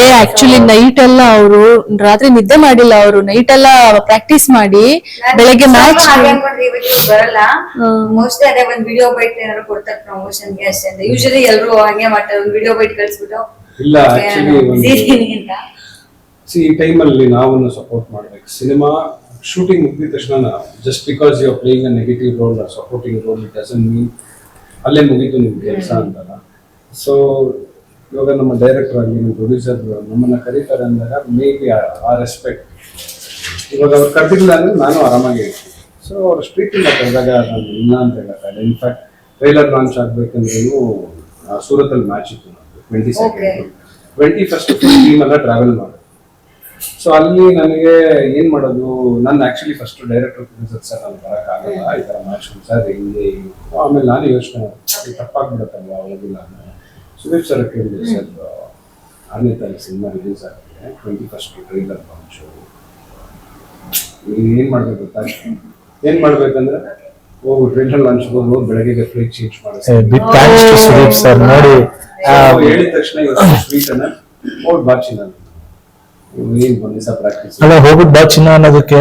ಏ actually night ಎಲ್ಲ ಅವರು ರಾತ್ರಿ ನಿದ್ದೆ ಮಾಡಿಲ್ಲ ಅವರು. ನೈಟ್ ಎಲ್ಲ ಪ್ರಾಕ್ಟೀಸ್ ಮಾಡಿ ಬೆಳಗ್ಗೆ ಮ್ಯಾಚ್ ಬರಲ್ಲ. ಮೋಸ್ಟ್ಲಿ ಅದೇ ಒಂದ್ ವಿಡಿಯೋ ಬೈಟ್ ಏನಾದ್ರು ಕೊಡ್ತಾರೆ ಪ್ರಮೋಷನ್ಗೆ ಅಷ್ಟೇ ಅಂತ. ಯೂಶಲಿ ಎಲ್ರು ಹಂಗೆ ಮಾಡ್ತಾರೆ ಒಂದ್ ವಿಡಿಯೋ ಬೈಟ್ ಕಳ್ಸ್ಬಿಟ್ಟು. ಇಲ್ಲ ಆಕ್ಚುಲಿ ಸಿ ಈ ಟೈಮಲ್ಲಿ ನಾವು ಸಪೋರ್ಟ್ ಮಾಡ್ಬೇಕು. ಸಿನಿಮಾ ಶೂಟಿಂಗ್ ಮುಗಿದ ತಕ್ಷಣ just because you are playing a negative role or supporting role it doesn't mean ಅಲ್ಲೇ ಮುಗೀತು ನಿಮ್ಗೆ ಕೆಲಸ ಅಂತಲ್ಲ. ಸೊ ಇವಾಗ ನಮ್ಮ ಡೈರೆಕ್ಟರ್ ಆಗಲಿ ನಮ್ಮ ಪ್ರೊಡ್ಯೂಸರ್ ನಮ್ಮನ್ನ ಕರೀತಾರೆ ಅಂದಾಗ ಮೇ ಬಿ ಆ ರೆಸ್ಪೆಕ್ಟ್ ಇವಾಗ ಅವ್ರು ಕರೆದಿಲ್ಲ ಅಂದರೆ ನಾನು ಆರಾಮಾಗಿ ಇರ್ತೀನಿ. ಸೊ ಅವ್ರು ಸ್ಟ್ರೀಟಿಂದ ಕರೆದಾಗ ನಾನು ಇಲ್ಲ ಅಂತ ಹೇಳೋಕ್ಕಾಗಲ್ಲ. ಇನ್ಫ್ಯಾಕ್ಟ್ ಟ್ರೈಲರ್ ಲಾಂಚ್ ಆಗಬೇಕಂದ್ರೂ ಸೂರತಲ್ಲಿ ಮ್ಯಾಚ್ ಇತ್ತು twenty. Second twenty first team ಎಲ್ಲ ಟ್ರಾವೆಲ್ ಮಾಡೋದು. ಸೊ ಅಲ್ಲಿ ನನಗೆ ಏನು ಮಾಡೋದು? ನಾನು actually first director producer sir ನಾನು ಬರೋಕ್ಕಾಗಲ್ಲ ಈ ಥರ ಮ್ಯಾಚ್ ಸರ್ ಹಿಂಗೆ. ಆಮೇಲೆ ನಾನು ಯೋಚನೆ ತಪ್ಪಾಗಿ ತಪ್ಪಾಗ್ಬಿಡುತ್ತಲ್ವಾ ಹೋಗಿಲ್ಲ ಅಂದ್ರೆ ಸುದೀಪ್ ಸರ್ ಕೇಳಿದೆ ಸರ್ ಆರನೇ ತಾರೀಕು ಸಿನಿಮಾ ರಿಲೀಸ್ ಆಗಿದೆ ಟ್ವೆಂಟಿ ಫಸ್ಟ್ ಟ್ರೈಲರ್ ಲಾಂಚು ಏನು ಮಾಡ್ಬೇಕು ಗೊತ್ತಾ? ಏನು ಮಾಡ್ಬೇಕಂದ್ರೆ ಹೋಗು ಟ್ರೈಲರ್ ಲಾಂಚ್ ಹೋಗಿ ಬೆಳಗ್ಗೆ ಫ್ಲೈಟ್ ಚೇಂಜ್ ಮಾಡಿ. ಥ್ಯಾಂಕ್ಸ್ ಟು ಸುದೀಪ್ ಸರ್ ನೋಡಿ ಹೇಳಿದ ತಕ್ಷಣ ಇವತ್ತು ಸ್ವೀಟ್ ಅನ್ನ ಹೋಗಿ ಬಾಚಿನ ಏನು ಬಂದಿಸ ಪ್ರಾಕ್ಟೀಸ್ ಅಲ್ಲ ಹೋಗುದು ಬಾ ಚಿನ್ನ ಅನ್ನೋದಕ್ಕೆ